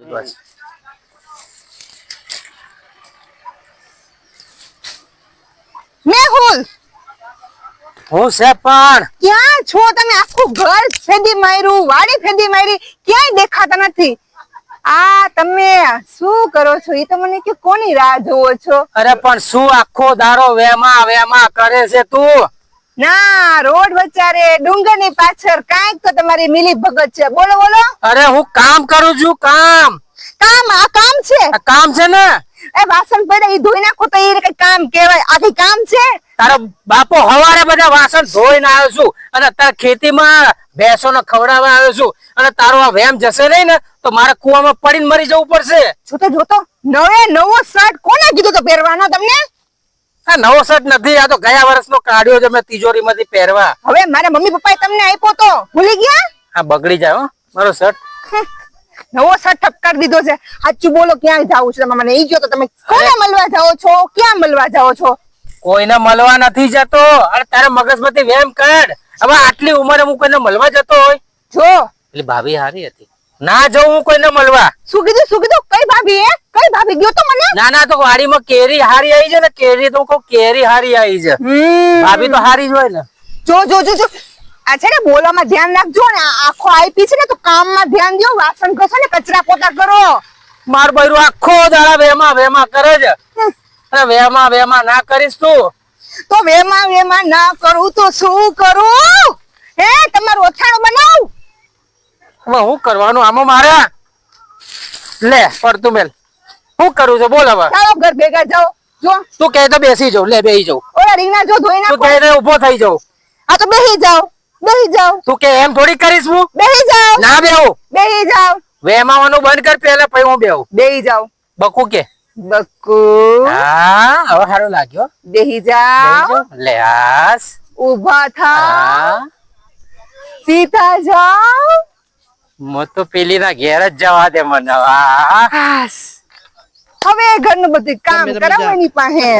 બસ. મેહુલ! હું છે પણ? ક્યાં છો તમે? આખું ઘર ફેદી માર્યું વાડી ફેદી મારી ક્યાંય દેખાતા નથી. આ તમે શું કરો છો? એ તો મને કે કોની રાહ જોવો છો? અરે પણ શું આખો દારો વેમા વેમા કરે છે તું? ના રોડ વચારે ડુંગરની પાછળ કાંઈક તો તમારી મિલી ભગત છે. બોલો બોલો. અરે હું કામ કરું છું કામ. કામ આ કામ છે? આ કામ છે ને? એ વાસણ પડ્યા એ ધોઈ નાખો તો એ કઈ કામ કહેવાય. આ કઈ કામ છે? તારો બાપો હવારે બધા વાસણ ધોઈને આવ્યો છું અને અત્યારે ખેતીમાં ભેંસોને ખવડાવવા આવ્યો છું અને તારો આ વેમ જશે નહીં ને તો મારે કુવામાં પડીને મરી જવું પડશે. જોતો જોતો. નવે નવો શર્ટ કોને કીધું તો પહેરવાનો તમને? આ નવો શર્ટ નથી આ તો ગયા વર્ષનો કાઢ્યો છે મેં તિજોરીમાંથી પહેરવા. હવે મારા મમ્મી પપ્પાએ તમને આપ્યો તો. ભૂલી ગયા? હા બગડી જાય હો મારો શર્ટ. નવો શર્ટ ઠપકાર દીધો છે. સાચું બોલો ક્યાં જાવ છો? તમે મને એ કહો તો તમે કોને મળવા જાઓ છો? ક્યાં મળવા જાઓ છો? કોઈને મળવા નથી જતો. અરે તારા મગજમાંથી વેમ કાઢ. હવે આટલી ઉંમરે હું કોઈને મળવા જતો હોય? જો. એટલે ભાભી હારી હતી. ના જઉં હું કોઈને મળવા. શું કીધું શું કીધું? કઈ ભાભી એ? કઈ ભાભી? ગયો તો મને? ના ના તો વાડીમાં કેરી હારી આવી છે ને કેરી તો કહું કેરી હારી આવી છે. ભાભી તો હારી જ હોય ને. જો જો જો જો. આ છે ને બોલવામાં ધ્યાન રાખજો ને. આખો આપી છે ને તો કામમાં ધ્યાન દો વાસણ ઘસો ને કચરા પોતા કરો. માર બૈરું આખો દાડા વેમાં વેમાં કરે છે. અરે વેમાં વેમાં ના કરીશ તું. તો વેમાં વેમાં ના કરું તો શું કરું? હે તમારું બનાવ હું કરવાનું? આમાં મારે? લે પડતું મેલ. શું કરું છું? બોલ હવે. ચાલો ઘર ભેગા જાઓ જો. તું કહે તો બેસી જાઉં. લે બેસી જાઉં. ઓલા રીંગણા જો ધોઈ તું કહે ઊભો થઈ જાઉં. આ તો બેસી જાઓ. બેસી જાઓ. તું કે એમ થોડી કરીશ હું? બેસી જાઓ. ના બેહું. બેસી જાઓ. વેમાવાનું બંધ કર પેલા પછી હું બેહું. બેહી જાઉં બકુ કે? બકુ. હા હવે સારું લાગ્યો. બેહી જાવ લે આસ. ઊભા થા સીતા સીધા હું તો પેલી ના ઘેર જ જવા દે મને. હવે ઘર ઘરનું બધું કામ તમે તો કરાવો એની પાસે.